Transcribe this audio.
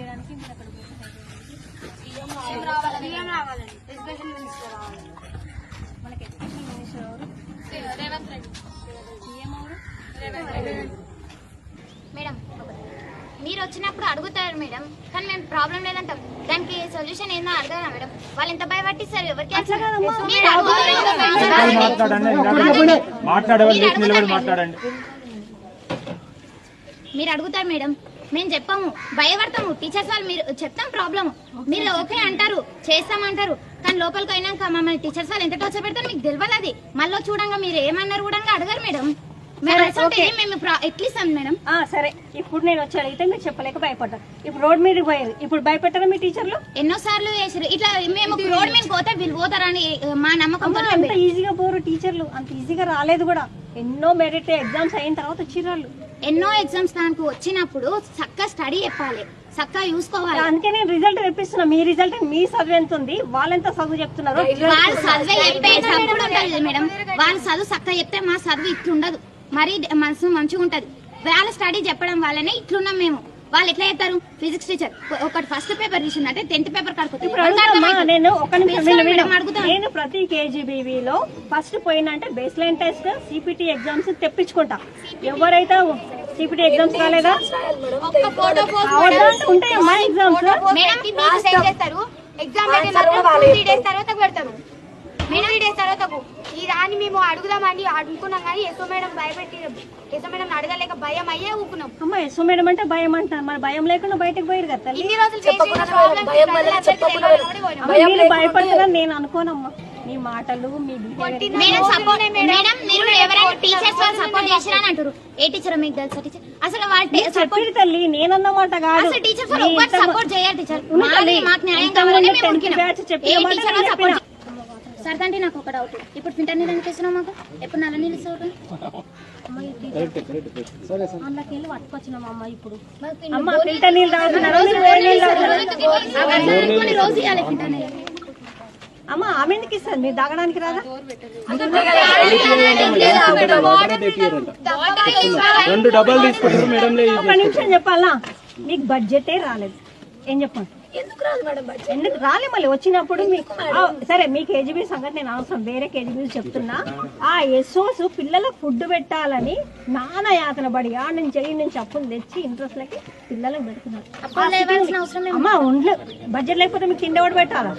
చేయడానికి మీరు అక్కడ సీఎం రావాలండి. ఎడ్యుకేషన్ మినిస్టర్ రావాలి మనకి ఎడ్యుకేషన్ మినిస్టర్ ఎవరు? రేవంత్ రెడ్డి. సీఎం ఎవరు? మేడం మీరు వచ్చినప్పుడు అడుగుతారు మేడం కానీ మేము ప్రాబ్లం లేదంటాం. దానికి సొల్యూషన్ ఏందో అడగరా మేడం? వాళ్ళు ఎంత భయపట్టిస్తారు? ఎవరికి మీరు అడుగుతారు మేడం. మేము చెప్పాము భయపడతాము. టీచర్స్ వాళ్ళు మీరు చెప్తాం ప్రాబ్లం మీరు ఓకే అంటారు చేస్తామంటారు. కానీ లోపలికి అయినాక మమ్మల్ని టీచర్స్ వాళ్ళు ఎంత టార్చర్ పెడతారు మీకు తెలియాలి అది. మళ్ళీ చూడంగా మీరు ఏమన్నారు కూడా అడగరు మేడం. మేము మేడం. ఆ, సరే. ఇప్పుడు నేను వచ్చి అడిగితే మీరు చెప్పలేక భయపడ్డారు. ఇప్పుడు రోడ్ మీదకి పోయారు. ఇప్పుడు భయపెట్టారా మీ టీచర్లు ఎన్నో సార్లు వేసారు ఇట్లా మేము రోడ్ మీద పోతే వీళ్ళు పోతారని మా అంత ఈజీగా పోరు టీచర్లు అంత ఈజీగా రాలేదు కూడా. ఎన్నో మెరిట్ ఎగ్జామ్స్ అయిన తర్వాత వచ్చిర్రు వాళ్ళు. ఎన్నో ఎగ్జామ్స్ దానికి వచ్చినప్పుడు చక్కగా స్టడీ చెప్పాలి చక్కగా చూసుకోవాలి. అందుకే నేను రిజల్ట్ తెప్పిస్తున్నా. మీ రిజల్ట్ మీ చదువు ఎంత ఉంది? వాళ్ళెంత చదువు చెప్తున్నారు? వాళ్ళు చదివే చెప్పే చదువు ఉంటుంది మేడం. వాళ్ళు చదువు చక్కగా చెప్తే మా చదువు ఇట్లుండదు. మరీ మనసు మంచిగా ఉంటది. వాళ్ళ స్టడీ చెప్పడం వల్లనే ఇట్లున్నాం మేము. వాళ్ళు ఎట్లా చెప్తారు ఫిజిక్స్ టీచర్ ఒకటి ఫస్ట్ పేపర్ తీసిందంటే టెన్త్ పేపర్ నేను ప్రతి కేజీబీవీలో first పోయినంటే base line test CPT exams తెప్పించుకుంటా. ఎవరైతే సిపిటి ఎగ్జామ్స్ ఎగ్జామ్ డేస్ తర్వాత మేడం డేస్ తర్వాత ఈ రాని మేము అడుగుదామని అనుకున్నాం కానీ ఎస్ఓ మేడం భయపెట్టి ఎస్ఓ మేడం అడగలేక భయం అయ్యే ఊకున్నాం. అమ్మ ఎస్ఓ మేడం అంటే భయం అంటారు. మరి భయం లేకుండా బయటకు పోయారు కదా ఇన్ని రోజులు భయపడతారని నేను అనుకోనమ్మా. మీ మాటలు మీ behavior. మేడం సపోర్ట్ మేడం మీరు ఎవరైనా టీచర్స్ వాళ్ళు సపోర్ట్ చేసిరా అని అంటారు ఏ టీచర్ మీకు తెలుసా టీచర్ అసలు వాళ్ళు చెప్పిరు తల్లి నేనన్నమాట కాదు. అసలు టీచర్స్ వాళ్ళు మీ ఒక్కటి ఇంత- సపోర్ట్ టీచర్ తల్లి, మాకు న్యాయం ఇంతమంది కావాలని మేము 10th ఉరికినాం. బ్యాచ్ చెప్పిన ఏ మాట టీచర్ నేను సపోర్ట్ చెప్పిన. సరే అంటే నాకు ఒక డౌట్ ఇప్పుడు ఫిల్టర్ నీళ్ళు ఎందుకు ఇస్తున్నావు మాకు? ఎప్పుడు నల్ల నీళ్ళు ఇస్తావు అందులోకి పట్టుకొచ్చినాం అమ్మ ఇప్పుడు. అమ్మ ఫిల్టర్ నీళ్ళు తాగుతున్నారా మీరు వేడి నీళ్ళు తాగుతున్నారా రోజు ఇవ్వాలి ఫిల్టర్ నీళ్ళు. అమ్మ ఆమె ఎందుకు మీరు తాగడానికి రాదా? రెండు డబ్బాలు తీసుకుంటారు మేడం. ఒక నిమిషం చెప్పాలా? మీకు బడ్జెటే రాలేదు. ఏం చెప్పండి ఎందుకు రాదు మేడం ఎందుకు రాలే మళ్ళీ వచ్చినప్పుడు మీ ఆ, సరే మీ కేజీబీ సంగతి నేను అవసరం వేరే కేజీబీ చెప్తున్నా. ఆ ఎస్ఓస్ పిల్లలకు ఫుడ్ పెట్టాలని నాన్న యాతన పడి ఆ నుంచి చెయ్యి నుంచి అప్పులు తెచ్చి ఇంట్రెస్ట్ లకి పిల్లలకు పెడుతున్నారు అమ్మ ఉండ్లు బడ్జెట్ లేకపోతే మీకు ఎవడు పెట్టాలా?